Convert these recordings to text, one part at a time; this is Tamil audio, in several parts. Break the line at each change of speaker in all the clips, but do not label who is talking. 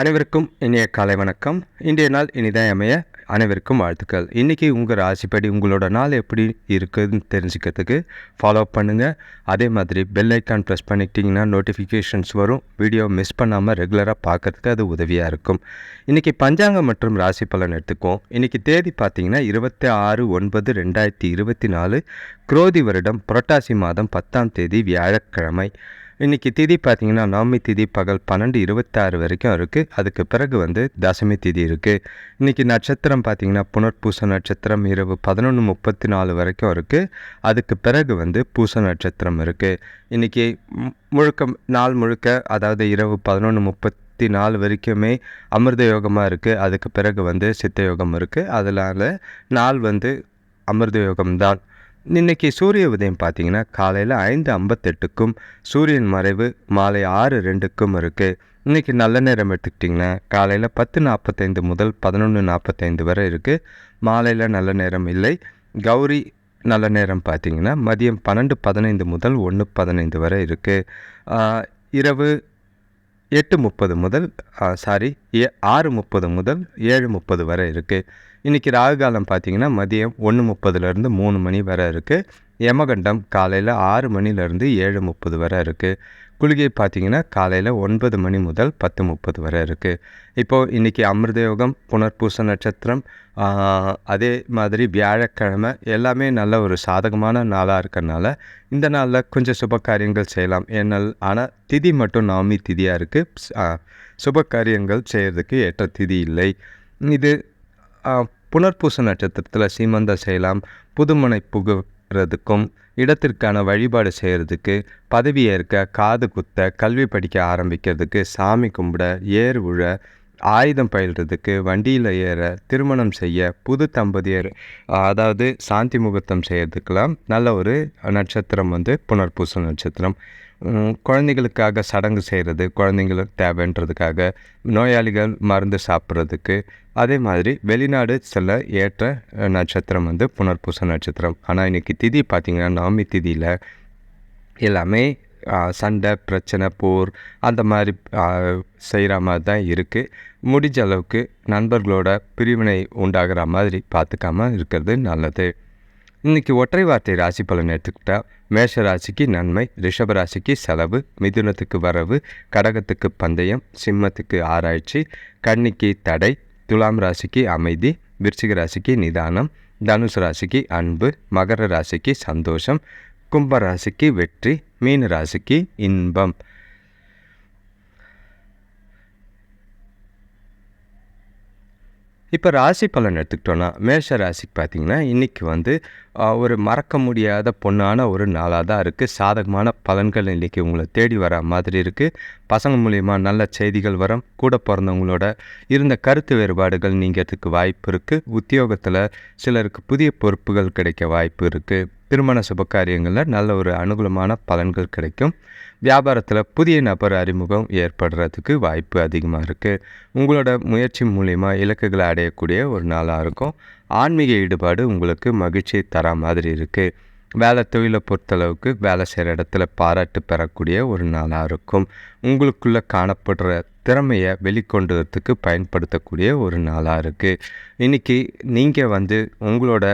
அனைவருக்கும் இனிய காலை வணக்கம். இன்றைய நாள் இனிதான் அமைய அனைவருக்கும் வாழ்த்துக்கள். இன்றைக்கி உங்கள் ராசிப்படி உங்களோட நாள் எப்படி இருக்குதுன்னு தெரிஞ்சுக்கிறதுக்கு ஃபாலோ பண்ணுங்கள் அதே மாதிரி பெல் ஐக்கான் ப்ரெஸ் பண்ணிக்கிட்டிங்கன்னா நோட்டிஃபிகேஷன்ஸ் வரும். வீடியோ மிஸ் பண்ணாமல் ரெகுலராக பார்க்கறதுக்கு அது உதவியாக இருக்கும். இன்றைக்கி பஞ்சாங்கம் மற்றும் ராசி பலன் எடுத்துக்குவோம். இன்றைக்கி தேதி பார்த்தீங்கன்னா இருபத்தி ஆறு ஒன்பது ரெண்டாயிரத்தி இருபத்தி நாலு. குரோதி வருடம் புரட்டாசி மாதம் பத்தாம் தேதி வியாழக்கிழமை. இன்றைக்கி திதி பார்த்திங்கன்னா நவமி திதி பகல் பன்னெண்டு இருபத்தாறு வரைக்கும் இருக்குது அதுக்கு பிறகு வந்து தசமி திதி இருக்குது இன்றைக்கி நட்சத்திரம் பார்த்திங்கன்னா புனர்பூச நட்சத்திரம் இரவு பதினொன்று முப்பத்தி நாலு வரைக்கும் இருக்குது அதுக்கு பிறகு வந்து பூச நட்சத்திரம் இருக்குது இன்றைக்கி முழுக்க நாள் முழுக்க அதாவது இரவு பதினொன்று முப்பத்தி நாலு வரைக்குமே அமிர்த யோகமாக இருக்குது அதுக்கு பிறகு வந்து சித்த யோகம் இருக்குது அதனால் நாள் வந்து அமிர்த யோகம்தான். இன்றைக்கி சூரிய உதயம் பார்த்திங்கன்னா காலையில் ஐந்து ஐம்பத்தெட்டுக்கும் சூரியன் மறைவு மாலை ஆறு ரெண்டுக்கும் இருக்குது இன்றைக்கி நல்ல நேரம் எடுத்துக்கிட்டிங்கன்னா காலையில் பத்து நாற்பத்தைந்து முதல் பதினொன்று நாற்பத்தைந்து வரை இருக்குது மாலையில் நல்ல நேரம் இல்லை. கௌரி நல்ல நேரம் பார்த்தீங்கன்னா மதியம் பன்னெண்டு பதினைந்து முதல் ஒன்று பதினைந்து வரை இருக்குது இரவு எட்டு முப்பது முதல் சாரி ஏ ஆறு முப்பது முதல் ஏழு முப்பது வரை இருக்குது இன்றைக்கி ராகு காலம் பார்த்திங்கன்னா மதியம் ஒன்று முப்பதுலேருந்து மூணு மணி வரை இருக்குது யமகண்டம் காலையில் ஆறு மணிலேருந்து ஏழு முப்பது வரை இருக்குது குளிகை பார்த்தீங்கன்னா காலையில் ஒன்பது மணி முதல் பத்து முப்பது வரை இருக்குது இப்போது இன்றைக்கி அமிர்தயோகம் புனர்பூச நட்சத்திரம் அதே மாதிரி வியாழக்கிழமை எல்லாமே நல்ல ஒரு சாதகமான நாளாக இருக்கிறனால இந்த நாளில் கொஞ்சம் சுப காரியங்கள் செய்யலாம். ஏன்னால் ஆனால் திதி மட்டும் நவமி திதியாக இருக்குது சுப காரியங்கள் செய்கிறதுக்கு ஏற்ற திதி இல்லை. இது புனர்பூச நட்சத்திரத்தில் சீமந்தம் செய்யலாம் புதுமனை புகுறதுக்கும் இடத்திற்கான வழிபாடு செய்கிறதுக்கு பதவி ஏற்க காது குத்த கல்வி படிக்க ஆரம்பிக்கிறதுக்கு சாமி கும்பிட ஏர் உழ ஆயுதம் பயில்றதுக்கு வண்டியில் ஏற திருமணம் செய்ய புது தம்பதியர் அதாவது சாந்தி முகூர்த்தம் செய்கிறதுக்கெல்லாம் நல்ல ஒரு நட்சத்திரம் வந்து புனர்பூச நட்சத்திரம். குழந்தைகளுக்காக சடங்கு செய்கிறது குழந்தைங்களுக்கு தேவைன்றதுக்காக நோயாளிகள் மருந்து சாப்பிட்றதுக்கு. அதே மாதிரி வெளிநாடு செல்ல ஏற்ற நட்சத்திரம் வந்து புனர்பூச நட்சத்திரம். ஆனால் இன்றைக்கி திதி பார்த்திங்கன்னா நவமி திதியில் எல்லாமே சண்டை பிரச்சனை போர் அந்த மாதிரி செய்கிற மாதிரி தான் இருக்குது முடிஞ்ச அளவுக்கு நண்பர்களோட பிரிவினை உண்டாகிற மாதிரி பார்த்துக்காம இருக்கிறது நல்லது. இன்றைக்கி ஒற்றை வார்த்தை ராசி பலன் எடுத்துக்கிட்டால் மேஷ ராசிக்கு நன்மை ரிஷப ராசிக்கு செலவு மிதுனத்துக்கு வரவு கடகத்துக்கு பந்தயம் சிம்மத்துக்கு ஆராய்ச்சி கன்னிக்கு தடை துலாம் ராசிக்கு அமைதி விருச்சிக ராசிக்கு நிதானம் தனுசு ராசிக்கு அன்பு மகர ராசிக்கு சந்தோஷம் கும்ப ராசிக்கு வெற்றி மீன ராசிக்கு இன்பம். இப்போ ராசி பலன் எடுத்துக்கிட்டோன்னா மேஷ ராசிக்கு பார்த்திங்கன்னா இன்றைக்கி வந்து ஒரு மறக்க முடியாத பொண்ணான ஒரு நாளாக தான் இருக்குது சாதகமான பலன்கள் இன்றைக்கி உங்களை தேடி வர மாதிரி இருக்குது பசங்க மூலிமா நல்ல செய்திகள் வரும். கூட பிறந்தவங்களோட இருந்த கருத்து வேறுபாடுகள் நீங்கிறதுக்கு வாய்ப்பு இருக்குது உத்தியோகத்தில் சிலருக்கு புதிய பொறுப்புகள் கிடைக்க வாய்ப்பு இருக்குது திருமண சுபகாரியங்களில் நல்ல ஒரு அனுகூலமான பலன்கள் கிடைக்கும். வியாபாரத்தில் புதிய நபர் அறிமுகம் ஏற்படுறதுக்கு வாய்ப்பு அதிகமாக இருக்குது உங்களோட முயற்சி மூலிமா இலக்குகளை அடையக்கூடிய ஒரு நாளாக இருக்கும். ஆன்மீக ஈடுபாடு உங்களுக்கு மகிழ்ச்சி தர மாதிரி இருக்குது வேலை தொழிலை பொறுத்தளவுக்கு வேலை செய்கிற இடத்துல பாராட்டு பெறக்கூடிய ஒரு நாளாக இருக்கும். உங்களுக்குள்ளே காணப்படுற திறமையை வெளிக்கொண்டுறதுக்கு பயன்படுத்தக்கூடிய ஒரு நாளாக இருக்குது இன்றைக்கி நீங்கள் வந்து உங்களோட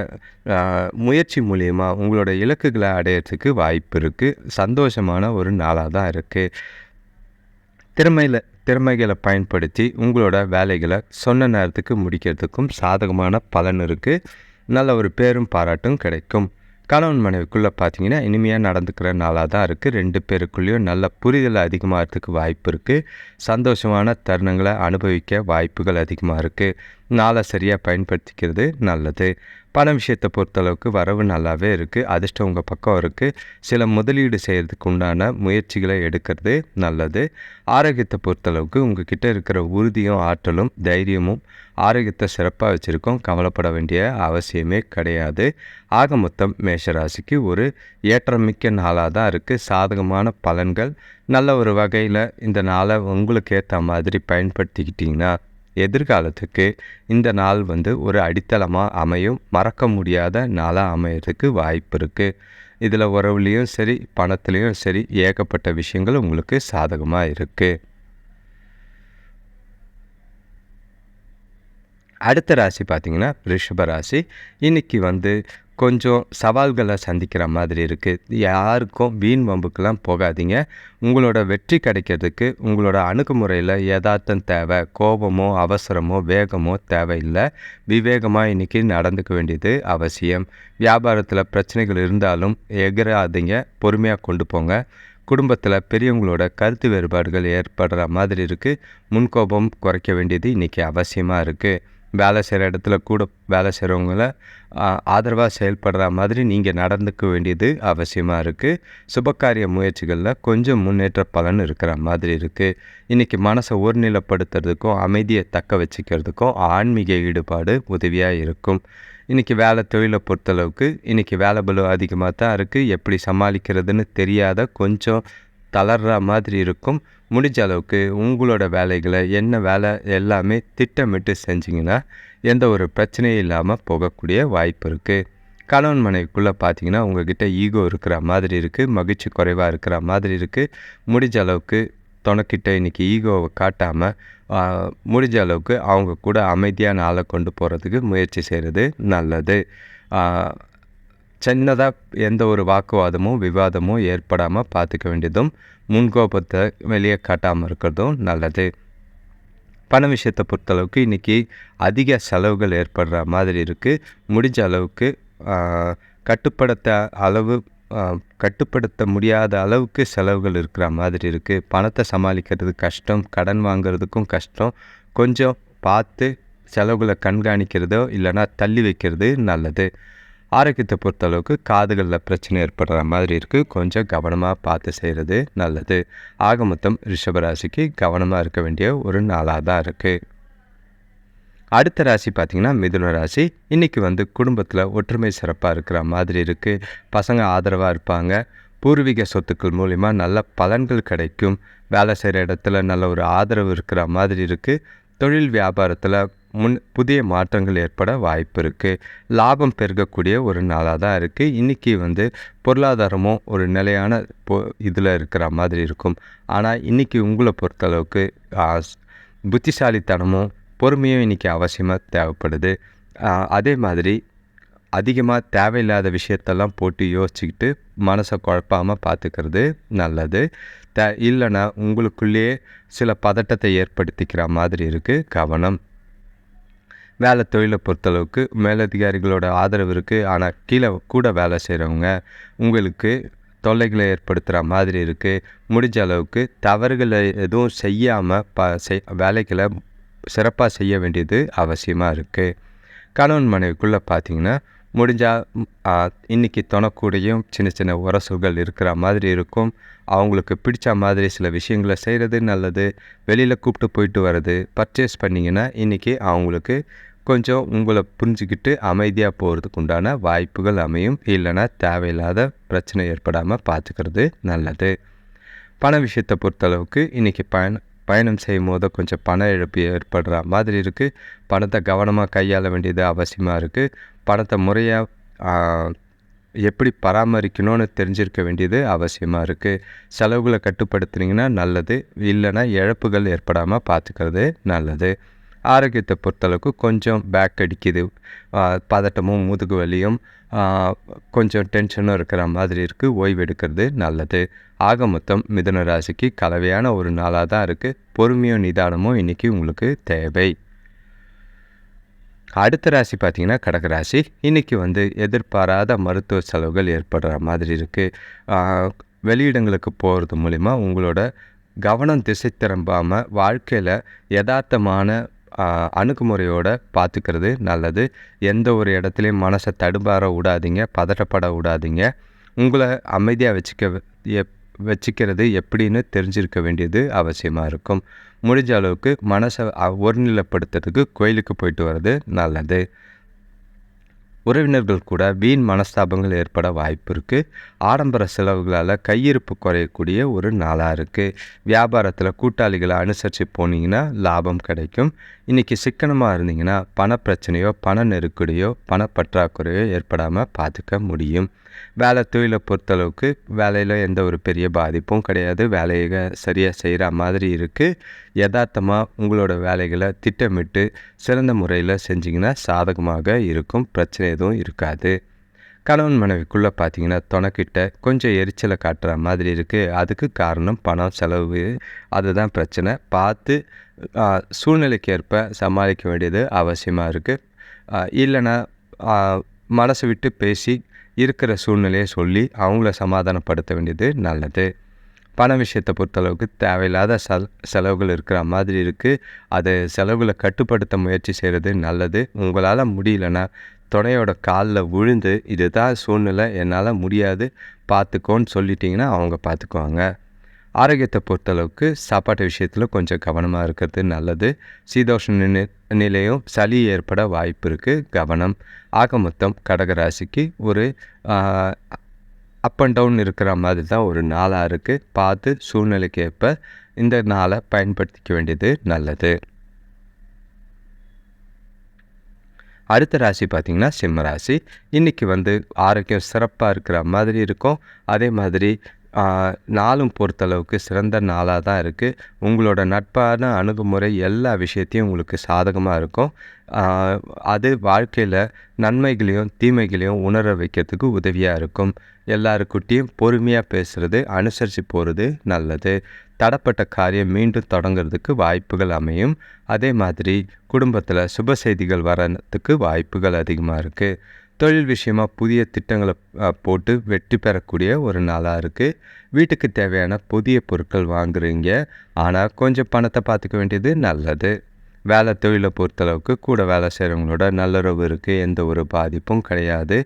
முயற்சி மூலிமா உங்களோட இலக்குகளை அடையிறதுக்கு வாய்ப்பு இருக்குது சந்தோஷமான ஒரு நாளாக தான் இருக்குது திறமையில் திறமைகளை பயன்படுத்தி உங்களோட வேலைகளை சொன்ன நேரத்துக்கு முடிக்கிறதுக்கும் சாதகமான பலன் இருக்குது நல்ல ஒரு பேரும் பாராட்டும் கிடைக்கும். கணவன் மனைவிக்குள்ளே பார்த்தீங்கன்னா இனிமையாக நடந்துக்கிற நாளாக தான் இருக்குது ரெண்டு பேருக்குள்ளேயும் நல்ல புரிதல் அதிகமாகிறதுக்கு வாய்ப்பு இருக்குது சந்தோஷமான தருணங்களை அனுபவிக்க வாய்ப்புகள் அதிகமாக இருக்குது நாளை சரியாக பயன்படுத்திக்கிறது நல்லது. பண விஷயத்தை பொறுத்தளவுக்கு வரவு நல்லாவே இருக்குது அதிர்ஷ்டம் உங்கள் பக்கம் இருக்குது சில முதலீடு செய்கிறதுக்கு உண்டான முயற்சிகளை எடுக்கிறது நல்லது. ஆரோக்கியத்தை பொறுத்தளவுக்கு உங்கள் கிட்டே இருக்கிற உறுதியும் ஆற்றலும் தைரியமும் ஆரோக்கியத்தை சிறப்பாக வச்சுருக்கோம் கவலைப்பட வேண்டிய அவசியமே கிடையாது. ஆக மொத்தம் மேஷராசிக்கு ஒரு ஏற்றமிக்க நாளாக தான் இருக்குது சாதகமான பலன்கள் நல்ல ஒரு வகையில் இந்த நாளை உங்களுக்கு ஏற்ற மாதிரி பயன்படுத்திக்கிட்டிங்கன்னா எதிர்காலத்துக்கு இந்த நாள் வந்து ஒரு அடித்தளமாக அமையும். மறக்க முடியாத நாளாக அமையிறதுக்கு வாய்ப்பு இருக்குது இதில் உறவுலேயும் சரி பணத்துலேயும் சரி ஏகப்பட்ட விஷயங்கள் உங்களுக்கு சாதகமாக இருக்குது அடுத்த ராசி பார்த்திங்கன்னா ரிஷப ராசி. இன்றைக்கி வந்து கொஞ்சம் சவால்களை சந்திக்கிற மாதிரி இருக்குது யாருக்கும் வீண் வம்புக்கெல்லாம் போகாதீங்க. உங்களோட வெற்றி கிடைக்கிறதுக்கு உங்களோட அணுகுமுறையில் யதார்த்தம் தேவை கோபமோ அவசரமோ வேகமோ தேவையில்லை. விவேகமாக இன்றைக்கி நடந்துக்க வேண்டியது அவசியம். வியாபாரத்தில் பிரச்சனைகள் இருந்தாலும் எகிராதீங்க. பொறுமையாக கொண்டு போங்க. குடும்பத்தில் பெரியவங்களோட கருத்து வேறுபாடுகள் ஏற்படுற மாதிரி இருக்குது முன்கோபம் குறைக்க வேண்டியது இன்றைக்கி அவசியமாக இருக்குது வேலை செய்கிற இடத்துல கூட வேலை செய்கிறவங்கள ஆதரவாக செயல்படுற மாதிரி நீங்கள் நடந்துக்க வேண்டியது அவசியமாக இருக்குது சுபகாரிய முயற்சிகளில் கொஞ்சம் முன்னேற்ற பலன் இருக்கிற மாதிரி இருக்குது இன்றைக்கி மனசை ஒருநிலைப்படுத்துறதுக்கும் அமைதியை தக்க வச்சுக்கிறதுக்கும் ஆன்மீக ஈடுபாடு உதவியாக இருக்கும். இன்றைக்கி வேலை தொழிலை பொறுத்தளவுக்கு இன்றைக்கி வேலை பலு அதிகமாக தான் இருக்குது எப்படி சமாளிக்கிறதுன்னு தெரியாத கொஞ்சம் தளர்ற மாதிரி இருக்கும். முடிஞ்ச அளவுக்கு உங்களோட வேலைகளை என்ன வேலை எல்லாமே திட்டமிட்டு செஞ்சிங்கன்னா எந்த ஒரு பிரச்சனையும் இல்லாமல் போகக்கூடிய வாய்ப்பு இருக்குது கணவன் மனைவிக்குள்ளே பார்த்தீங்கன்னா உங்ககிட்ட ஈகோ இருக்கிற மாதிரி இருக்குது மகிழ்ச்சி குறைவாக இருக்கிற மாதிரி இருக்குது முடிஞ்ச அளவுக்கு துணைக்கிட்ட இன்றைக்கி ஈகோவை காட்டாமல் முடிஞ்ச அளவுக்கு அவங்க கூட அமைதியான ஆளை கொண்டு போகிறதுக்கு முயற்சி செய்கிறது நல்லது. சின்னதாக எந்த ஒரு வாக்குவாதமும் விவாதமும் ஏற்படாமல் பார்த்துக்க வேண்டியதும் முன்கோபத்தை வெளியே காட்டாமல் இருக்கிறதும் நல்லது. பண விஷயத்தை பொறுத்தளவுக்கு இன்றைக்கி அதிக செலவுகள் ஏற்படுற மாதிரி இருக்குது முடிஞ்ச அளவுக்கு கட்டுப்படுத்த அளவு கட்டுப்படுத்த முடியாத அளவுக்கு செலவுகள் இருக்கிற மாதிரி இருக்குது பணத்தை சமாளிக்கிறது கஷ்டம் கடன் வாங்கிறதுக்கும் கஷ்டம். கொஞ்சம் பார்த்து செலவுகளை கண்காணிக்கிறதோ இல்லைனா தள்ளி வைக்கிறது நல்லது. ஆரோக்கியத்தை பொறுத்தளவுக்கு காதுகளில் பிரச்சனை ஏற்படுற மாதிரி இருக்குது கொஞ்சம் கவனமாக பார்த்து செய்கிறது நல்லது. ஆக மொத்தம் ரிஷபராசிக்கு கவனமாக இருக்க வேண்டிய ஒரு நாளாக தான் இருக்குது அடுத்த ராசி பார்த்திங்கன்னா மிதுன ராசி. இன்றைக்கி வந்து குடும்பத்தில் ஒற்றுமை சிறப்பாக இருக்கிற மாதிரி இருக்குது பசங்க ஆதரவாக இருப்பாங்க. பூர்வீக சொத்துக்கள் மூலிமா நல்ல பலன்கள் கிடைக்கும். வேலை செய்கிற இடத்துல நல்ல ஒரு ஆதரவு இருக்கிற மாதிரி இருக்குது தொழில் வியாபாரத்தில் முன் புதிய மாற்றங்கள் ஏற்பட வாய்ப்பு இருக்குது லாபம் பெருகக்கூடிய ஒரு நாளாக தான் இருக்குது இன்றைக்கி வந்து பொருளாதாரமும் ஒரு நிலையான பொ இதில் இருக்கிற மாதிரி இருக்கும். ஆனால் இன்றைக்கி உங்களை பொறுத்தளவுக்கு புத்திசாலித்தனமும் பொறுமையும் இன்றைக்கி அவசியமாக தேவைப்படுது. அதே மாதிரி அதிகமாக தேவையில்லாத விஷயத்தெல்லாம் போட்டு யோசிச்சுக்கிட்டு மனசை குழப்பாமல் பார்த்துக்கிறது நல்லது. த இல்லைன்னா உங்களுக்குள்ளேயே சில பதட்டத்தை ஏற்படுத்திக்கிற மாதிரி இருக்குது கவனம். வேலை தொழிலை பொறுத்தளவுக்கு மேலதிகாரிகளோட ஆதரவு இருக்குது ஆனால் கீழே கூட வேலை செய்கிறவங்க உங்களுக்கு தொல்லைகளை ஏற்படுத்துகிற மாதிரி இருக்குது முடிஞ்ச அளவுக்கு தவறுகளை எதுவும் செய்யாமல் ப செய் வேலைகளை சிறப்பாக செய்ய வேண்டியது அவசியமாக இருக்குது கணவன் மனைவிக்குள்ளே பார்த்திங்கன்னா முடிஞ்சால் இன்றைக்கி தொனக்கூடியும் சின்ன சின்ன உரசுகள் இருக்கிற மாதிரி இருக்கும். அவங்களுக்கு பிடிச்ச மாதிரி சில விஷயங்களை செய்கிறது நல்லது. வெளியில் கூப்பிட்டு போயிட்டு வர்றது பர்ச்சேஸ் பண்ணிங்கன்னா இன்றைக்கி அவங்களுக்கு கொஞ்சம் உங்களை புரிஞ்சுக்கிட்டு அமைதியாக போகிறதுக்கு உண்டான வாய்ப்புகள் அமையும். இல்லைன்னா தேவையில்லாத பிரச்சனை ஏற்படாமல் பார்த்துக்கிறது நல்லது. பண விஷயத்தை பொறுத்தளவுக்கு இன்றைக்கி பயணம் பயணம் செய்யும் போது கொஞ்சம் பண இழப்பு ஏற்படுற மாதிரி இருக்குது பணத்தை கவனமாக கையாள வேண்டியது அவசியமாக இருக்குது பணத்தை முறையாக எப்படி பராமரிக்கணும்னு தெரிஞ்சிருக்க வேண்டியது அவசியமாக இருக்குது செலவுகளை கட்டுப்படுத்துனீங்கன்னா நல்லது. இல்லைன்னா இழப்புகள் ஏற்படாமல் பார்த்துக்கிறது நல்லது. ஆரோக்கியத்தை பொறுத்தளவுக்கு கொஞ்சம் பேக் அடிக்குது. பதட்டமும் முதுகு வலியும் கொஞ்சம் டென்ஷனும் இருக்கிற மாதிரி இருக்குது ஓய்வு எடுக்கிறது நல்லது. ஆக மொத்தம் மிதுன ராசிக்கு கலவையான ஒரு நாளாக தான் இருக்குது பொறுமையும் நிதானமும் இன்றைக்கி உங்களுக்கு தேவை. அடுத்த ராசி பார்த்திங்கன்னா கடகராசி இன்றைக்கி வந்து எதிர்பாராத மருத்துவ செலவுகள் ஏற்படுற மாதிரி இருக்குது வெளியிடங்களுக்கு போகிறது மூலிமா உங்களோட கவனம் திசை திரும்பாமல் வாழ்க்கையில் யதார்த்தமான அணுகுமுறையோடு பார்த்துக்கிறது நல்லது. எந்த ஒரு இடத்துலையும் மனசை தடுமாற விடாதீங்க பதட்டப்பட விடாதீங்க. உங்களை அமைதியாக வச்சுக்க எப் வச்சுக்கிறது எப்படின்னு தெரிஞ்சிருக்க வேண்டியது அவசியமாக இருக்கும். முடிஞ்ச அளவுக்கு மனசை ஒருநிலைப்படுத்துறதுக்கு கோயிலுக்கு போயிட்டு வர்றது நல்லது. உறவினர்கள் கூட வீண் மனஸ்தாபங்கள் ஏற்பட வாய்ப்பு இருக்குது ஆடம்பர செலவுகளால் கையிருப்பு குறையக்கூடிய ஒரு நாளாக இருக்குது வியாபாரத்தில் கூட்டாளிகளை அனுசரித்து போனீங்கன்னா லாபம் கிடைக்கும். இன்றைக்கி சிக்கனமாக இருந்தீங்கன்னா பண பிரச்சனையோ பண நெருக்கடியோ பணப்பற்றாக்குறையோ ஏற்படாமல் பார்த்துக்க முடியும். வேலை தொழிலை பொறுத்தளவுக்கு வேலையில் எந்த ஒரு பெரிய பாதிப்பும் கிடையாது. வேலையை சரியாக செய்கிற மாதிரி இருக்குது யதார்த்தமாக உங்களோட வேலைகளை திட்டமிட்டு சிறந்த முறையில் செஞ்சிங்கன்னா சாதகமாக இருக்கும். பிரச்சனை எதுவும் இருக்காது. கணவன் மனைவிக்குள்ளே பார்த்தீங்கன்னா துணைக்கிட்ட கொஞ்சம் எரிச்சலை காட்டுற மாதிரி இருக்குது அதுக்கு காரணம் பணம் செலவு. அதுதான் பிரச்சனை. பார்த்து சூழ்நிலைக்கு ஏற்ப சமாளிக்க வேண்டியது அவசியமாக இருக்குது இல்லைன்னா மனசை விட்டு பேசி இருக்கிற சூழ்நிலையை சொல்லி அவங்கள சமாதானப்படுத்த வேண்டியது நல்லது. பண விஷயத்தை பொறுத்தளவுக்கு தேவையில்லாத செல் செலவுகள் இருக்கிற மாதிரி இருக்குது அது செலவுகளை கட்டுப்படுத்த முயற்சி செய்கிறது நல்லது. உங்களால் முடியலன்னா துணையோட காலில் விழுந்து இதுதான் சூழ்நிலை என்னால் முடியாது பார்த்துக்கோன்னு சொல்லிட்டீங்கன்னா அவங்க பார்த்துக்குவாங்க ஆரோக்கியத்தை பொறுத்தளவுக்கு சாப்பாட்டு விஷயத்தில் கொஞ்சம் கவனமாக இருக்கிறது நல்லது. சீதோஷ நிலையும் சளி ஏற்பட வாய்ப்பு இருக்குது கவனம். ஆக மொத்தம் கடகராசிக்கு ஒரு அப் அண்ட் டவுன் இருக்கிற மாதிரி தான் ஒரு நாளாக இருக்குது பார்த்து சூழ்நிலைக்கு ஏற்ப இந்த நாளை பயன்படுத்திக்க வேண்டியது நல்லது. அடுத்த ராசி பார்த்திங்கன்னா சிம்ம ராசி. இன்றைக்கி வந்து ஆரோக்கியம் சிறப்பாக இருக்கிற மாதிரி இருக்கும். அதே மாதிரி நாளும் பொறுத்தளவுக்கு சிறந்த நாளாக தான் இருக்குது உங்களோட நட்பான அணுகுமுறை எல்லா விஷயத்தையும் உங்களுக்கு சாதகமாக இருக்கும். அது வாழ்க்கையில் நன்மைகளையும் தீமைகளையும் உணர வைக்கிறதுக்கு உதவியாக இருக்கும். எல்லாருக்கிட்டேயும் பொறுமையாக பேசுகிறது அனுசரித்து போகிறது நல்லது. தடப்பட்ட காரியம் மீண்டும் தொடங்கிறதுக்கு வாய்ப்புகள் அமையும். அதே மாதிரி குடும்பத்தில் சுப செய்திகள் வரத்துக்கு வாய்ப்புகள் அதிகமாக இருக்குது தொழில் விஷயமா புதிய திட்டங்களை போட்டு வெற்றி பெறக்கூடிய ஒரு நாளாக இருக்குது வீட்டுக்கு தேவையான புதிய பொருட்கள் வாங்குறீங்க. ஆனால் கொஞ்சம் பணத்தை பார்த்துக்க வேண்டியது நல்லது. வேலை தொழிலை பொறுத்தளவுக்கு கூட வேலை செய்கிறவங்களோட நல்லுறவு இருக்குது எந்த ஒரு பாதிப்பும் கிடையாது.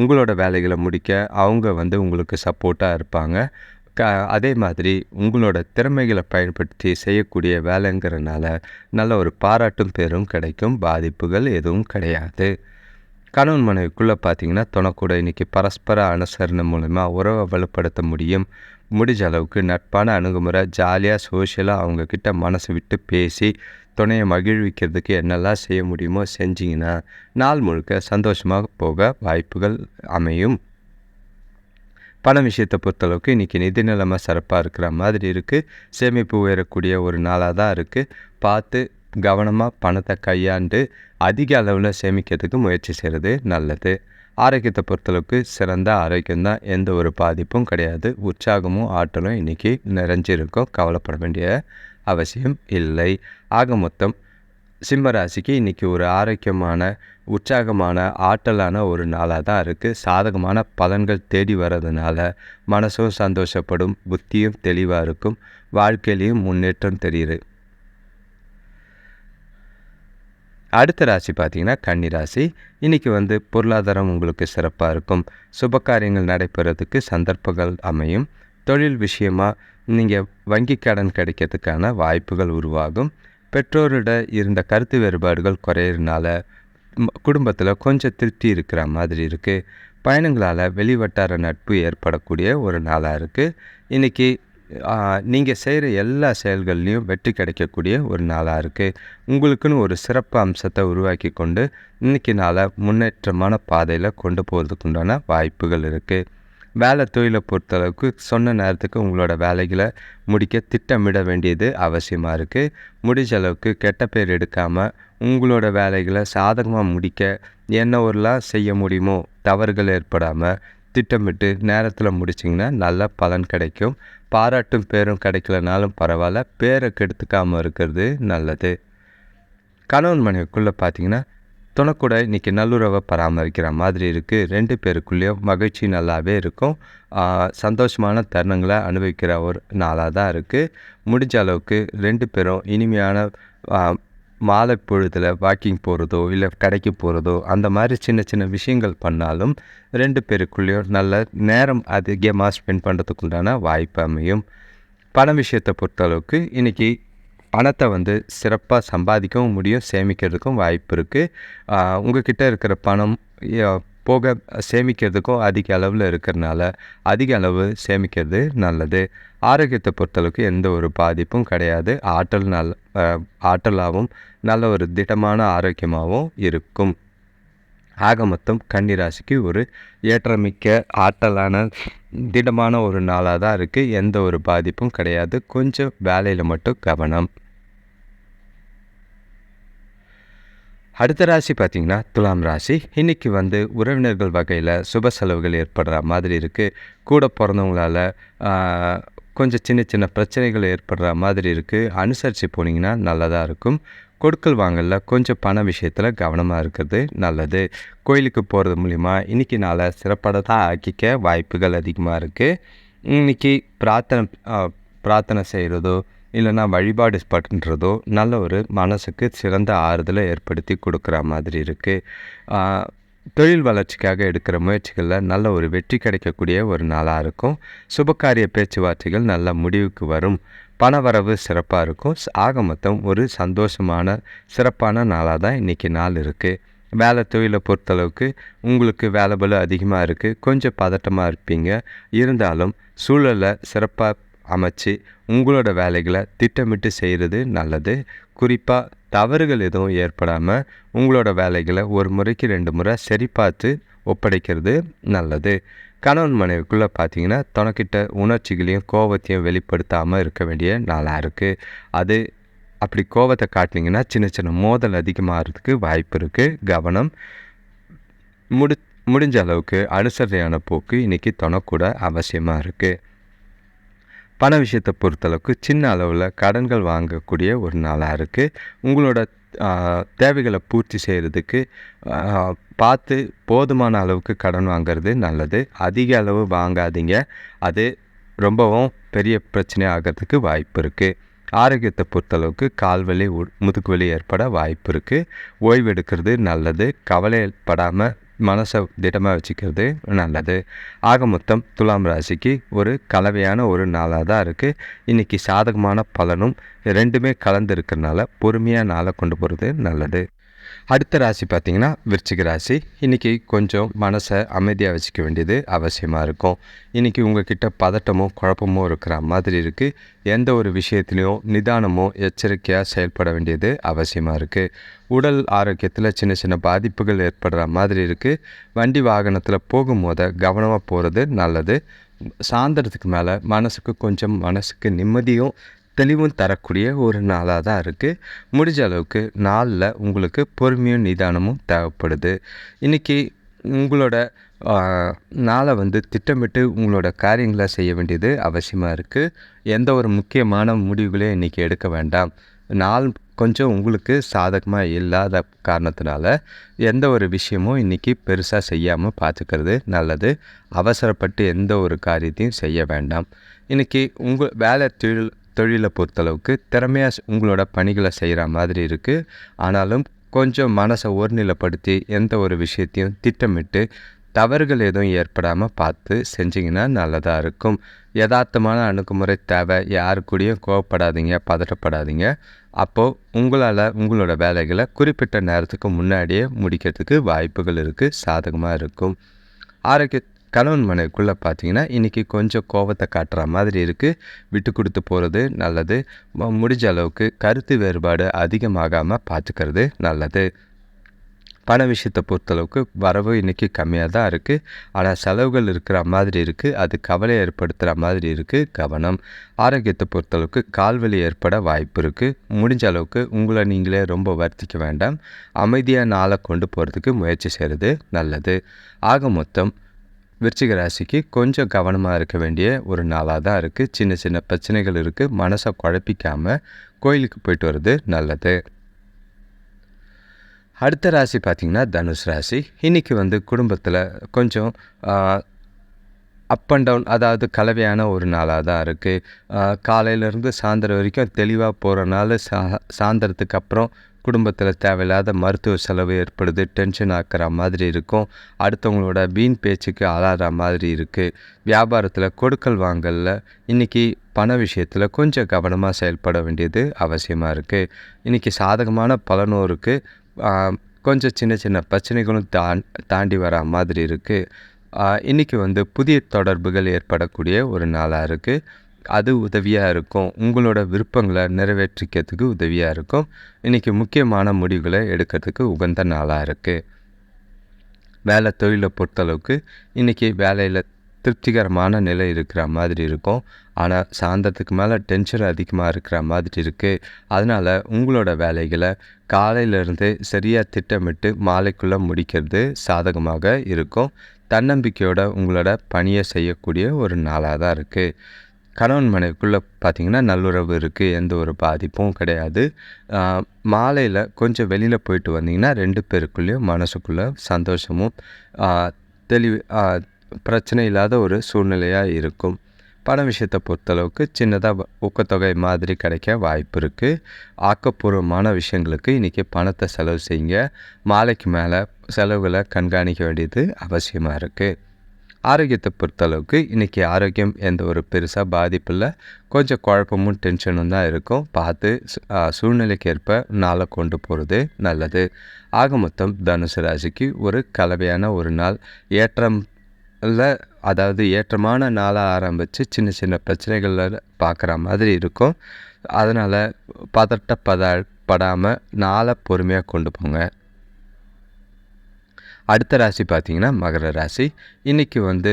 உங்களோட வேலைகளை முடிக்க அவங்க வந்து உங்களுக்கு சப்போர்ட்டாக இருப்பாங்க. க அதே மாதிரி உங்களோட திறமைகளை பயன்படுத்தி செய்யக்கூடிய வேலைங்கிறனால நல்ல ஒரு பாராட்டும் பேரும் கிடைக்கும். பாதிப்புகள் எதுவும் கிடையாது. கணவன் மனைவிக்குள்ளே பார்த்தீங்கன்னா தனக்கூட இன்றைக்கி பரஸ்பர அனுசரணை மூலிமா உறவை வலுப்படுத்த முடியும். முடிஞ்ச அளவுக்கு நட்பான அணுகுமுறை ஜாலியாக சோஷியலாக அவங்கக்கிட்ட மனசு விட்டு பேசி துணையை மகிழ்விக்கிறதுக்கு என்னெல்லாம் செய்ய முடியுமோ செஞ்சிங்கன்னா நாள் முழுக்க சந்தோஷமாக போக வாய்ப்புகள் அமையும். பண விஷயத்தை பொறுத்தளவுக்கு இன்றைக்கி நிதி நிலைமை சிறப்பாக இருக்கிற மாதிரி இருக்குது சேமிப்பு உயரக்கூடிய ஒரு நாளாக தான் இருக்குது பார்த்து கவனமாக பணத்தை கையாண்டு அதிக அளவில் சேமிக்கிறதுக்கு முயற்சி செய்கிறது நல்லது. ஆரோக்கியத்தை பொறுத்தளவுக்கு சிறந்த ஆரோக்கியம்தான் எந்த ஒரு பாதிப்பும் கிடையாது. உற்சாகமும் ஆற்றலும் இன்றைக்கி நிறைஞ்சிருக்கும். கவலைப்பட வேண்டிய அவசியம் இல்லை. ஆக மொத்தம் சிம்ம ராசிக்கு இன்றைக்கி ஒரு ஆரோக்கியமான உற்சாகமான ஆற்றலான ஒரு நாளாக தான் இருக்குது சாதகமான பலன்கள் தேடி வர்றதுனால மனசும் சந்தோஷப்படும் புத்தியும் தெளிவாக இருக்கும். வாழ்க்கையிலையும் முன்னேற்றம் தெரியுது. அடுத்த ராசி பார்த்தீங்கன்னா கன்னி ராசி. இன்றைக்கி வந்து பொருளாதாரம் உங்களுக்கு சிறப்பாக இருக்கும். சுப காரியங்கள் நடைபெறதுக்கு சந்தர்ப்பங்கள் அமையும். தொழில் விஷயமாக நீங்கள் வங்கி கடன் கிடைக்கிறதுக்கான வாய்ப்புகள் உருவாகும். பெற்றோரிட இருந்த கருத்து வேறுபாடுகள் குறையிறனால குடும்பத்தில் கொஞ்சம் திருப்தி இருக்கிற மாதிரி இருக்குது பயணங்களால் வெளிவட்டார நட்பு ஏற்படக்கூடிய ஒரு நாளாக இருக்குது இன்றைக்கி நீங்கள் செய்கிற எல்லா செயல்கள்லையும் வெற்றி கிடைக்கக்கூடிய ஒரு நாளாக இருக்குது உங்களுக்குன்னு ஒரு சிறப்பு அம்சத்தை உருவாக்கி கொண்டு இன்றைக்கி நாளை முன்னேற்றமான பாதையில் கொண்டு போகிறதுக்கு உண்டான வாய்ப்புகள் இருக்குது வேலை தொழிலை பொறுத்தளவுக்கு சொன்ன நேரத்துக்கு உங்களோட வேலைகளை முடிக்க திட்டமிட வேண்டியது அவசியமாக இருக்குது முடிஞ்ச அளவுக்கு கெட்ட பேர் எடுக்காமல் உங்களோட வேலைகளை சாதகமாக முடிக்க என்ன ஒருலாம் செய்ய முடியுமோ தவறுகள் ஏற்படாமல் திட்டமிட்டு நேரத்தில் முடிச்சிங்கன்னா நல்ல பலன் கிடைக்கும். பாராட்டும் பேரும் கிடைக்கலனாலும் பரவாயில்ல. பேரை கெடுத்துக்காமல் இருக்கிறது நல்லது. கணவன் மனைவிக்குள்ளே பார்த்தீங்கன்னா துணைக்கூட இன்றைக்கி நல்லுறவை பராமரிக்கிற மாதிரி இருக்குது ரெண்டு பேருக்குள்ளேயும் மகிழ்ச்சி நல்லாவே இருக்கும். சந்தோஷமான தருணங்களை அனுபவிக்கிற ஒரு நாளாக தான் இருக்குது முடிஞ்ச அளவுக்கு ரெண்டு பேரும் இனிமையான மாலை பொழுதில் வாக்கிங் போகிறதோ இல்லை கடைக்கு போகிறதோ அந்த மாதிரி சின்ன சின்ன விஷயங்கள் பண்ணாலும் ரெண்டு பேருக்குள்ளேயும் நல்ல நேரம் அதிகமாக ஸ்பெண்ட் பண்ணுறதுக்குண்டான வாய்ப்பு அமையும். பண விஷயத்தை பொறுத்தளவுக்கு இன்றைக்கி பணத்தை வந்து சிறப்பாக சம்பாதிக்கவும் முடியும் சேமிக்கிறதுக்கும் வாய்ப்பு இருக்குது உங்ககிட்ட இருக்கிற பணம் போக சேமிக்கிறதுக்கும் அதிக அளவில் இருக்கிறனால அதிக அளவு சேமிக்கிறது நல்லது. ஆரோக்கியத்தை பொறுத்தளவுக்கு எந்த ஒரு பாதிப்பும் கிடையாது. ஆற்றல் நல் ஆற்றலாகவும் நல்ல ஒரு திடமான ஆரோக்கியமாகவும் இருக்கும். ஆக மொத்தம் கன்னிராசிக்கு ஒரு ஏற்றமிக்க ஆற்றலான திடமான ஒரு நாளாக தான் இருக்குது எந்த ஒரு பாதிப்பும் கிடையாது. கொஞ்சம் வேலையில் மட்டும் கவனம். அடுத்த ராசி பார்த்திங்கன்னா துலாம் ராசி. இன்றைக்கி வந்து உறவினர்கள் வகையில் சுப செலவுகள் ஏற்படுற மாதிரி இருக்குது கூட பிறந்தவங்களால் கொஞ்சம் சின்ன சின்ன பிரச்சனைகள் ஏற்படுற மாதிரி இருக்குது அனுசரித்து போனீங்கன்னா நல்லதாக இருக்கும். கொடுக்கல் வாங்கலில் கொஞ்சம் பண விஷயத்தில் கவனமாக இருக்கிறது நல்லது. கோயிலுக்கு போகிறது மூலிமா இன்றைக்கி நாளை சிறப்பாக தான் ஆக்கிக்க வாய்ப்புகள் அதிகமாக இருக்குது இன்றைக்கி பிரார்த்தனை பிரார்த்தனை செய்கிறதோ இல்லைன்னா வழிபாடு பண்ணுறதோ நல்ல ஒரு மனசுக்கு சிறந்த ஆறுதலை ஏற்படுத்தி கொடுக்குற மாதிரி இருக்குது தொழில் வளர்ச்சிக்காக எடுக்கிற முயற்சிகளில் நல்ல ஒரு வெற்றி கிடைக்கக்கூடிய ஒரு நாளாக இருக்கும். சுபகாரிய பேச்சுவார்த்தைகள் நல்ல முடிவுக்கு வரும். பணவரவு சிறப்பாக இருக்கும். ஆக மொத்தம் ஒரு சந்தோஷமான சிறப்பான நாளாக தான் இன்றைக்கி நாள் இருக்குது வேலை தொழிலை பொறுத்தளவுக்கு உங்களுக்கு வேலை பலு அதிகமாக இருக்குது கொஞ்சம் பதட்டமாக இருப்பீங்க. இருந்தாலும் சூழலை சிறப்பாக அமைச்சு உங்களோட வேலைகளை திட்டமிட்டு செய்கிறது நல்லது. குறிப்பாக தவறுகள் எதுவும் ஏற்படாமல் உங்களோட வேலைகளை ஒரு முறைக்கு ரெண்டு முறை சரி பார்த்து ஒப்படைக்கிறது நல்லது. கணவன் மனைவிக்குள்ளே பார்த்தீங்கன்னா தனக்கிட்ட உணர்ச்சிகளையும் கோபத்தையும் வெளிப்படுத்தாமல் இருக்க வேண்டிய நாளாக இருக்குது அது அப்படி கோபத்தை காட்டினீங்கன்னா சின்ன சின்ன மோதல் அதிகமாகிறதுக்கு வாய்ப்பு இருக்குது கவனம் முடி முடிஞ்ச அளவுக்கு அனுசரணையான போக்கு இன்றைக்கி தொணக்கூட அவசியமாக இருக்குது பண விஷயத்தை பொறுத்தளவுக்கு சின்ன அளவில் கடன்கள் வாங்கக்கூடிய ஒரு நாளாக இருக்குது உங்களோட தேவைகளை பூர்த்தி செய்கிறதுக்கு பார்த்து போதுமான அளவுக்கு கடன் வாங்கிறது நல்லது. அதிக அளவு வாங்காதீங்க. அது ரொம்பவும் பெரிய பிரச்சனை ஆகிறதுக்கு வாய்ப்பு இருக்குது ஆரோக்கியத்தை பொறுத்தளவுக்கு கால்வலி முதுகுவலி ஏற்பட வாய்ப்பு இருக்குது ஓய்வு எடுக்கிறது நல்லது. கவலைப்படாமல் மனசை திடமாக வச்சுக்கிறது நல்லது. ஆக மொத்தம் துலாம் ராசிக்கு ஒரு கலவையான ஒரு நாளாக தான் இருக்குது இன்றைக்கி சாதகமான பலனும் ரெண்டுமே கலந்து இருக்கிறனால பொறுமையாக நாளை கொண்டு போகிறது நல்லது. அடுத்த ராசி பார்த்திங்கன்னா விருச்சிக ராசி. இன்றைக்கி கொஞ்சம் மனசை அமைதியாக வச்சுக்க வேண்டியது அவசியமாக இருக்கும். இன்றைக்கி உங்ககிட்ட பதட்டமும் குழப்பமும் இருக்கிற மாதிரி இருக்குது எந்த ஒரு விஷயத்துலையும் நிதானமும் எச்சரிக்கையாக செயல்பட வேண்டியது அவசியமாக இருக்குது உடல் ஆரோக்கியத்தில் சின்ன சின்ன பாதிப்புகள் ஏற்படுற மாதிரி இருக்குது வண்டி வாகனத்தில் போகும்போது கவனமாக போகிறது நல்லது. சாயந்தரத்துக்கு மேலே மனசுக்கு கொஞ்சம் மனசுக்கு நிம்மதியும் தெளிவும் தரக்கூடிய ஒரு நாளாக தான் இருக்குது முடிஞ்ச அளவுக்கு நாளில் உங்களுக்கு பொறுமையும் நிதானமும் தேவைப்படுது. இன்றைக்கி உங்களோட நாளை வந்து திட்டமிட்டு உங்களோட காரியங்களை செய்ய வேண்டியது அவசியமாக இருக்குது எந்த ஒரு முக்கியமான முடிவுகளையும் இன்றைக்கி எடுக்க வேண்டாம். நாள் கொஞ்சம் உங்களுக்கு சாதகமாக இல்லாத காரணத்தினால எந்த ஒரு விஷயமும் இன்றைக்கி பெருசாக செய்யாமல் பார்த்துக்கிறது நல்லது. அவசரப்பட்டு எந்த ஒரு காரியத்தையும் செய்ய வேண்டாம். இன்றைக்கி உங்கள் வேலை தொழில் தொழிலை பொறுத்தளவுக்கு திறமையாக உங்களோட பணிகளை செய்கிற மாதிரி இருக்குது ஆனாலும் கொஞ்சம் மனசை ஒருநிலைப்படுத்தி எந்த ஒரு விஷயத்தையும் திட்டமிட்டு தவறுகள் எதுவும் ஏற்படாமல் பார்த்து செஞ்சிங்கன்னா நல்லதாக இருக்கும். யதார்த்தமான அணுகுமுறை தேவை. யாரு கூடயும் கோவப்படாதீங்க பதட்டப்படாதீங்க. அப்போது உங்களால் உங்களோட வேலைகளை குறிப்பிட்ட நேரத்துக்கு முன்னாடியே முடிக்கிறதுக்கு வாய்ப்புகள் இருக்குது சாதகமாக இருக்கும். ஆரோக்கிய கணவன் மனைவிக்குள்ளே பார்த்தீங்கன்னா இன்றைக்கி கொஞ்சம் கோபத்தை காட்டுற மாதிரி இருக்குது விட்டு கொடுத்து போகிறது நல்லது. முடிஞ்ச அளவுக்கு கருத்து வேறுபாடு அதிகமாகாமல் பார்த்துக்கிறது நல்லது. பண விஷயத்தை பொறுத்தளவுக்கு வரவு இன்றைக்கி கம்மியாக தான் இருக்குது ஆனால் செலவுகள் இருக்கிற மாதிரி இருக்குது அது கவலை ஏற்படுத்துகிற மாதிரி இருக்குது கவனம். ஆரோக்கியத்தை பொறுத்தளவுக்கு கால்வலி ஏற்பட வாய்ப்பு இருக்குது முடிஞ்ச அளவுக்கு உங்களை நீங்களே ரொம்ப வருத்திக்க வேண்டாம். அமைதியாக நாளை கொண்டு போகிறதுக்கு முயற்சி செய்கிறது நல்லது. ஆக மொத்தம் விருச்சிக ராசிக்கு கொஞ்சம் கவனமாக இருக்க வேண்டிய ஒரு நாளாக தான் இருக்குது சின்ன சின்ன பிரச்சனைகள் இருக்குது மனசை குழப்பிக்காமல் கோயிலுக்கு போயிட்டு வர்றது நல்லது. அடுத்த ராசி பார்த்திங்கன்னா தனுஷ் ராசி. இன்றைக்கி வந்து குடும்பத்தில் கொஞ்சம் அப் அண்ட் டவுன் அதாவது கலவையான ஒரு நாளாக தான் இருக்குது காலையிலேருந்து சாயந்தரம் வரைக்கும் தெளிவாக போகிறனால சா சாயந்தரத்துக்கு அப்புறம் குடும்பத்தில் தேவையில்லாத மருத்துவ செலவு ஏற்படுது டென்ஷன் ஆக்கிற மாதிரி இருக்கும். அடுத்தவங்களோட வீண் பேச்சுக்கு ஆளாகிற மாதிரி இருக்குது வியாபாரத்தில் கொடுக்கல் வாங்கலில். இன்றைக்கி பண விஷயத்தில் கொஞ்சம் கவனமாக செயல்பட வேண்டியது அவசியமாக இருக்குது இன்றைக்கி சாதகமான பலனும் இருக்குது கொஞ்சம் சின்ன சின்ன பிரச்சனைகளும் தான் தாண்டி வர மாதிரி இருக்குது இன்றைக்கி வந்து புதிய தொடர்புகள் ஏற்படக்கூடிய ஒரு நாளாக இருக்குது அது உதவியாக இருக்கும். உங்களோட விருப்பங்களை நிறைவேற்றிக்கிறதுக்கு உதவியாக இருக்கும். இன்றைக்கி முக்கியமான முடிவுகளை எடுக்கிறதுக்கு உகந்த நாளாக இருக்குது வேலை தொழிலை பொறுத்தளவுக்கு இன்றைக்கி வேலையில் திருப்திகரமான நிலை இருக்கிற மாதிரி இருக்கும். ஆனால் சாயந்தரத்துக்கு மேலே டென்ஷன் அதிகமாக இருக்கிற மாதிரி இருக்குது அதனால் உங்களோட வேலைகளை காலையிலேருந்து சரியாக திட்டமிட்டு மாலைக்குள்ளே முடிக்கிறது சாதகமாக இருக்கும். தன்னம்பிக்கையோட உங்களோட பணியை செய்யக்கூடிய ஒரு நாளாக தான் இருக்குது கணவன் மனைவிக்குள்ளே பார்த்திங்கன்னா நல்லுறவு இருக்குது எந்த ஒரு பாதிப்பும் கிடையாது. மாலையில் கொஞ்சம் வெளியில் போயிட்டு வந்தீங்கன்னா ரெண்டு பேருக்குள்ளேயும் மனசுக்குள்ளே சந்தோஷமும் தெளிவு பிரச்சனை இல்லாத ஒரு சூழ்நிலையாக இருக்கும். பண விஷயத்தை பொறுத்தளவுக்கு சின்னதாக ஊக்கத்தொகை மாதிரி கிடைக்க வாய்ப்பு இருக்குது ஆக்கப்பூர்வமான விஷயங்களுக்கு இன்றைக்கி பணத்தை செலவு செய்யுங்க. மாலைக்கு மேலே செலவுகளை கண்காணிக்க வேண்டியது அவசியமாக இருக்குது ஆரோக்கியத்தை பொறுத்தளவுக்கு இன்றைக்கி ஆரோக்கியம் எந்த ஒரு பெருசாக பாதிப்பில் கொஞ்சம் குழப்பமும் டென்ஷனும் தான் இருக்கும். பார்த்து சூழ்நிலைக்கு ஏற்ப நாளை கொண்டு போகிறது நல்லது. ஆக மொத்தம் தனுசு ராசிக்கு ஒரு கலவையான ஒரு நாள். ஏற்றம் இல்லை அதாவது ஏற்றமான நாளாக ஆரம்பித்து சின்ன சின்ன பிரச்சனைகளில் பார்க்குற மாதிரி இருக்கும். அதனால் பதட்டப்பத படாமல் நாளை பொறுமையாக கொண்டு போங்க. அடுத்த ராசி பார்த்திங்கன்னா மகர ராசி. இன்றைக்கி வந்து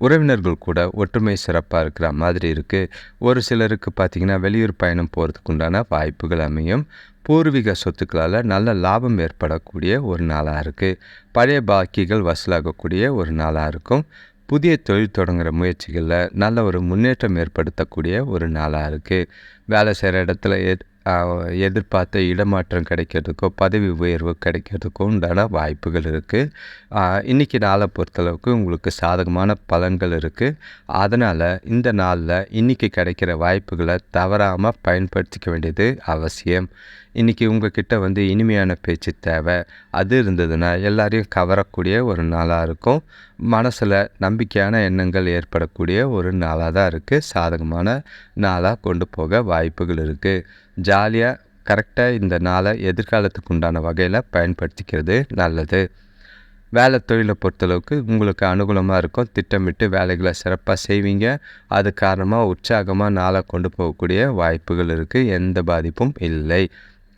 உறவினர்கள் கூட ஒற்றுமை சிறப்பாக இருக்கிற மாதிரி இருக்குது ஒரு சிலருக்கு பார்த்திங்கன்னா வெளியூர் பயணம் போகிறதுக்கு உண்டான வாய்ப்புகள் அமையும். பூர்வீக சொத்துக்களால் நல்ல லாபம் ஏற்படக்கூடிய ஒரு நாளாக இருக்குது பழைய பாக்கிகள் வசூலாகக்கூடிய ஒரு நாளாக இருக்கும். புதிய தொழில் தொடங்குகிற முயற்சிகளில் நல்ல ஒரு முன்னேற்றம் ஏற்படுத்தக்கூடிய ஒரு நாளாக இருக்குது வேலை செய்கிற இடத்துல எதிர்பார்த்த இடமாற்றம் கிடைக்கிறதுக்கோ பதவி உயர்வு கிடைக்கிறதுக்கோ உண்டான வாய்ப்புகள் இருக்குது இன்றைக்கி நாளை பொறுத்தளவுக்கு உங்களுக்கு சாதகமான பலன்கள் இருக்குது அதனால் இந்த நாளில் இன்றைக்கி கிடைக்கிற வாய்ப்புகளை தவறாமல் பயன்படுத்திக்க வேண்டியது அவசியம். இன்றைக்கி உங்ககிட்ட வந்து இனிமையான பேச்சு தேவை. அது இருந்ததுன்னா எல்லாரையும் கவரக்கூடிய ஒரு நாளாக இருக்கும். மனசில் நம்பிக்கையான எண்ணங்கள் ஏற்படக்கூடிய ஒரு நாளாக தான் இருக்குது சாதகமான நாளாக கொண்டு போக வாய்ப்புகள் இருக்குது ஜாலியாக கரெக்டாக இந்த நாளை எதிர்காலத்துக்கு உண்டான வகையில் பயன்படுத்திக்கிறது நல்லது. வேலை தொழிலை பொறுத்தளவுக்கு உங்களுக்கு அனுகூலமாக இருக்கும். திட்டமிட்டு வேலைகளை சிறப்பாக செய்வீங்க. அது காரணமாக உற்சாகமாக நாளை கொண்டு போகக்கூடிய வாய்ப்புகள் இருக்குது எந்த பாதிப்பும் இல்லை.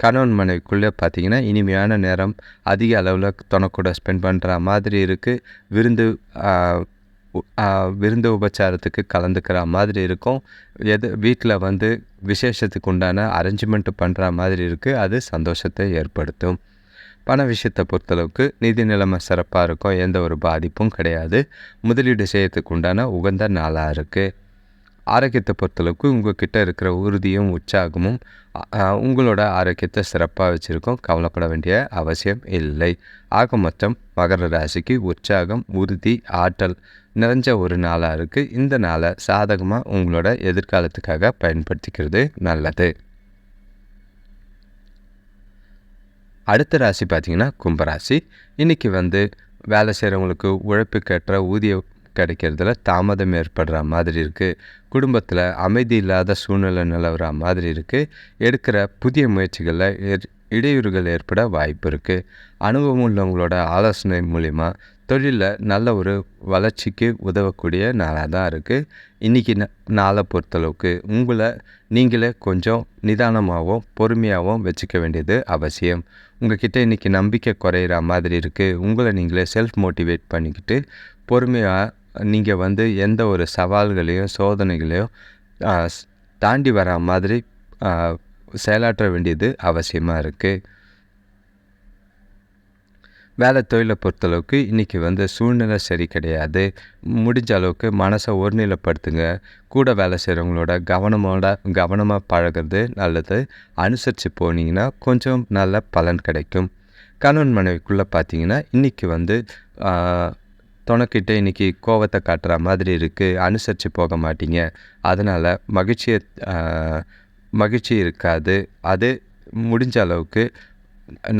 கணவன் மனைவிக்குள்ளே பார்த்திங்கன்னா இனிமையான நேரம் அதிக அளவில் துணக்கூட ஸ்பெண்ட் பண்ணுற மாதிரி இருக்குது விருந்து விருந்து உபச்சாரத்துக்கு கலந்துக்கிற மாதிரி இருக்கும். எது வீட்டில் வந்து விசேஷத்துக்கு உண்டான அரேஞ்ச்மெண்ட் பண்ணுற மாதிரி இருக்குது அது சந்தோஷத்தை ஏற்படுத்தும். பண விஷயத்தை பொறுத்தளவுக்கு நிதி நிலைமை சிறப்பாக இருக்கும். எந்த ஒரு பாதிப்பும் கிடையாது. முதலீடு செய்யறதுக்கு உண்டான உகந்த நாளாக இருக்குது ஆரோக்கியத்தை பொறுத்தளவுக்கு உங்கள் கிட்டே இருக்கிற உறுதியும் உற்சாகமும் உங்களோட ஆரோக்கியத்தை சிறப்பாக வச்சுருக்கோம். கவலைப்பட வேண்டிய அவசியம் இல்லை. ஆக மொத்தம் மகர ராசிக்கு உற்சாகம் உறுதி ஆற்றல் நிறைஞ்ச ஒரு நாளாக இருக்குது இந்த நாளை சாதகமாக உங்களோட எதிர்காலத்துக்காக பயன்படுத்திக்கிறது நல்லது. அடுத்த ராசி பார்த்திங்கன்னா கும்பராசி இன்றைக்கி வந்து வேலை செய்கிறவங்களுக்கு உழைப்புக்கேற்ற ஊதியம் கிடைக்கிறதுல தாமதம் ஏற்படுற மாதிரி இருக்குது குடும்பத்தில் அமைதி இல்லாத சூழ்நிலை நிலவுற மாதிரி இருக்குது எடுக்கிற புதிய முயற்சிகளில் இடையூறுகள் ஏற்பட வாய்ப்பு இருக்குது அனுபவம் உள்ளவங்களோட ஆலோசனை மூலிமா தொழிலில் நல்ல ஒரு வளர்ச்சிக்கு உதவக்கூடிய நாளாக தான் இருக்குது இன்றைக்கி நாளை பொறுத்தளவுக்கு உங்களை நீங்களே கொஞ்சம் நிதானமாகவும் பொறுமையாகவும் வச்சுக்க வேண்டியது அவசியம். உங்கள்கிட்ட இன்றைக்கி நம்பிக்கை குறையிற மாதிரி இருக்குது உங்களை நீங்களே செல்ஃப் மோட்டிவேட் பண்ணிக்கிட்டு பொறுமையாக நீங்கள் வந்து எந்த ஒரு சவால்களையும் சோதனைகளையும் தாண்டி வர மாதிரி செயலாற்ற வேண்டியது அவசியமாக இருக்குது வேலை தொழிலை பொறுத்தளவுக்கு இன்றைக்கி வந்து சூழ்நிலை சரி கிடையாது. முடிஞ்ச அளவுக்கு மனசை ஒருநிலைப்படுத்துங்க. கூட வேலை செய்கிறவங்களோட கவனமோட கவனமாக பழகிறது நல்லது. அனுசரித்து போனீங்கன்னா கொஞ்சம் நல்ல பலன் கிடைக்கும். கணவன் மனைவிக்குள்ளே பார்த்தீங்கன்னா இன்றைக்கி வந்து துணக்கிட்ட இன்றைக்கி கோவத்தை காட்டுற மாதிரி இருக்குது அனுசரித்து போக மாட்டீங்க. அதனால் மகிழ்ச்சியை மகிழ்ச்சி இருக்காது. அது முடிஞ்ச அளவுக்கு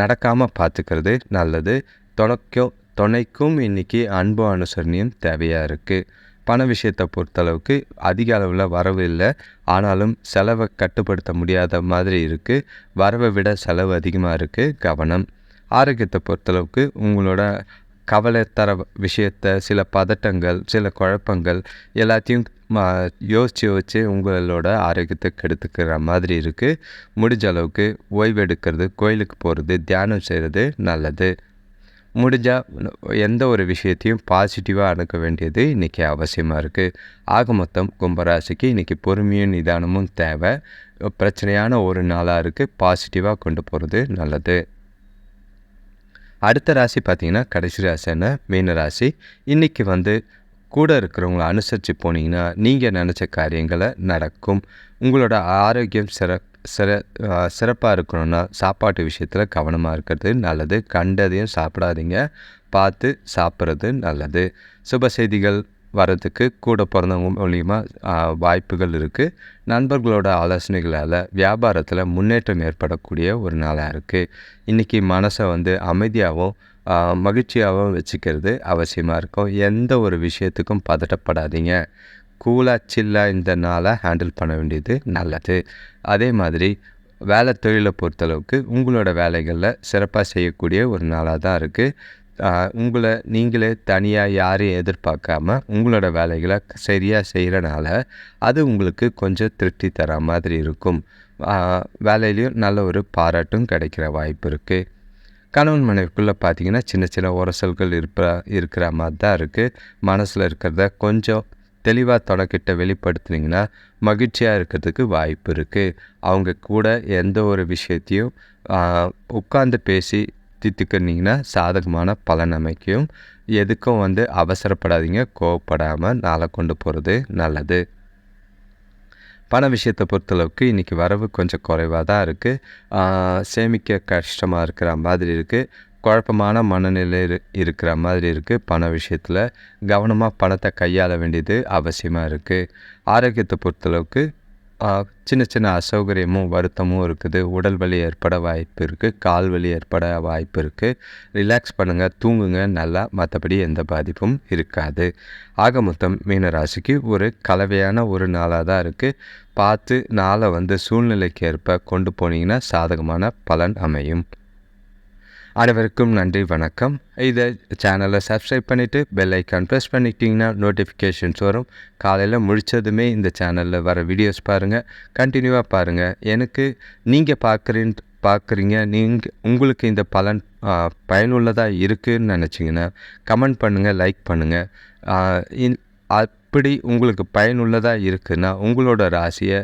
நடக்காமல் பார்த்துக்கிறது நல்லது. துணைக்கும் துணைக்கும் இன்றைக்கி அன்பு அனுசரணையும் தேவையாக இருக்குது பண விஷயத்தை பொறுத்தளவுக்கு அதிக அளவில் வரவு இல்லை. ஆனாலும் செலவை கட்டுப்படுத்த முடியாத மாதிரி இருக்குது வரவை விட செலவு அதிகமாக இருக்குது கவனம். ஆரோக்கியத்தை பொறுத்தளவுக்கு உங்களோட கவலை தர விஷயத்த சில பதட்டங்கள் சில குழப்பங்கள் எல்லாத்தையும் யோசித்து யோசித்து உங்களோட ஆரோக்கியத்தை கெடுத்துக்கிற மாதிரி இருக்குது முடிஞ்ச அளவுக்கு ஓய்வு எடுக்கிறது கோயிலுக்கு போகிறது தியானம் செய்கிறது நல்லது. முடிஞ்சால் எந்த ஒரு விஷயத்தையும் பாசிட்டிவாக அணுக்க வேண்டியது இன்றைக்கி அவசியமாக இருக்குது ஆக மொத்தம் கும்பராசிக்கு இன்றைக்கி பொறுமையும் நிதானமும் தேவை. பிரச்சனையான ஒரு நாளாக இருக்குது பாசிட்டிவாக கொண்டு போகிறது நல்லது. அடுத்த ராசி பார்த்திங்கன்னா கடைசி ராசியான மீன ராசி. இன்றைக்கி வந்து கூட இருக்கிறவங்கள அனுசரித்து போனீங்கன்னா நீங்கள் நினச்ச காரியங்களை நடக்கும். உங்களோட ஆரோக்கியம் சிற சிற சிறப்பாக இருக்கணும்னா சாப்பாட்டு விஷயத்தில் கவனமாக இருக்கிறது நல்லது. கண்டதையும் சாப்பிடாதீங்க. பார்த்து சாப்பிட்றது நல்லது. சுப செய்திகள் வரதுக்கு கூட பிறந்தவங்க மூலியமாக வாய்ப்புகள் இருக்குது நண்பர்களோட ஆலோசனைகளால் வியாபாரத்தில் முன்னேற்றம் ஏற்படக்கூடிய ஒரு நாளாக இருக்குது இன்றைக்கி மனசை வந்து அமைதியாகவும் மகிழ்ச்சியாகவும் வச்சுக்கிறது அவசியமாக இருக்கும். எந்த ஒரு விஷயத்துக்கும் பதட்டப்படாதீங்க. கூலாக சில்லாக இந்த நாளை ஹேண்டில் பண்ண வேண்டியது நல்லது. அதே மாதிரி வேலை தொழிலை பொறுத்தளவுக்கு உங்களோட வேலைகளில் சிறப்பாக செய்யக்கூடிய ஒரு நாளாக தான் இருக்குது உங்களை நீங்களே தனியாக யாரையும் எதிர்பார்க்காம உங்களோட வேலைகளை சரியாக செய்கிறனால அது உங்களுக்கு கொஞ்சம் திருப்தி தர மாதிரி இருக்கும். வேலையிலையும் நல்ல ஒரு பாராட்டும் கிடைக்கிற வாய்ப்பு இருக்குது கணவன் மனைவிக்குள்ளே பார்த்தீங்கன்னா சின்ன சின்ன உரசல்கள் இருப்ப இருக்கிற மாதிரி தான் இருக்குது மனசில் இருக்கிறத கொஞ்சம் தெளிவாக தொடக்கிட்ட வெளிப்படுத்துனீங்கன்னா மகிழ்ச்சியாக இருக்கிறதுக்கு வாய்ப்பு இருக்குது அவங்க கூட எந்த ஒரு விஷயத்தையும் உட்காந்து பேசி தித்துக்கிறீங்கன்னா சாதகமான பலன் அமைக்கும். எதுக்கும் வந்து அவசரப்படாதீங்க. கோவப்படாமல் நாளை கொண்டு போகிறது நல்லது. பண விஷயத்தை பொறுத்தளவுக்கு இன்றைக்கி வரவு கொஞ்சம் குறைவாக தான் இருக்குது சேமிக்க கஷ்டமாக இருக்கிற மாதிரி இருக்குது குழப்பமான மனநிலை இருக்கிற மாதிரி இருக்குது பண விஷயத்தில். கவனமாக பணத்தை கையாள வேண்டியது அவசியமாக இருக்குது ஆரோக்கியத்தை பொறுத்தளவுக்கு சின்ன சின்ன அசௌகரியமும் வருத்தமும் இருக்குது. உடல் வலி ஏற்பட வாய்ப்பு இருக்குது கால் வலி ஏற்பட வாய்ப்பு இருக்குது ரிலாக்ஸ் பண்ணுங்கள் தூங்குங்க நல்லா. மற்றபடி எந்த பாதிப்பும் இருக்காது. ஆக மொத்தம் மீனராசிக்கு ஒரு கலவையான ஒரு நாளாக தான் இருக்குது பார்த்து நாளை வந்து சூழ்நிலைக்கு ஏற்ப கொண்டு போனீங்கன்னா சாதகமான பலன் அமையும். அனைவருக்கும் நன்றி வணக்கம். இதை சேனலை சப்ஸ்கிரைப் பண்ணிவிட்டு பெல் ஐக்கான் ப்ரெஸ் பண்ணிக்கிட்டிங்கன்னா நோட்டிஃபிகேஷன்ஸ் வரும். காலையில் முடித்ததுமே இந்த சேனலில் வர வீடியோஸ் பாருங்கள் கண்டினியூவாக பாருங்கள் எனக்கு நீங்கள் பார்க்குறீன் பார்க்குறீங்க நீங்கள் உங்களுக்கு இந்த பலன் பயனுள்ளதாக இருக்குதுன்னு நினச்சிங்கன்னா கமெண்ட் பண்ணுங்கள் லைக் பண்ணுங்கள் அப்படி உங்களுக்கு பயனுள்ளதாக இருக்குதுன்னா உங்களோட ராசியை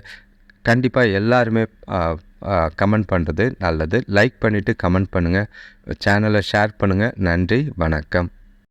கண்டிப்பாக எல்லாருமே கமெண்ட் பண்ணுறது நல்லது. லைக் பண்ணிவிட்டு கமெண்ட் பண்ணுங்கள் சேனலை ஷேர் பண்ணுங்கள் நன்றி. வணக்கம்.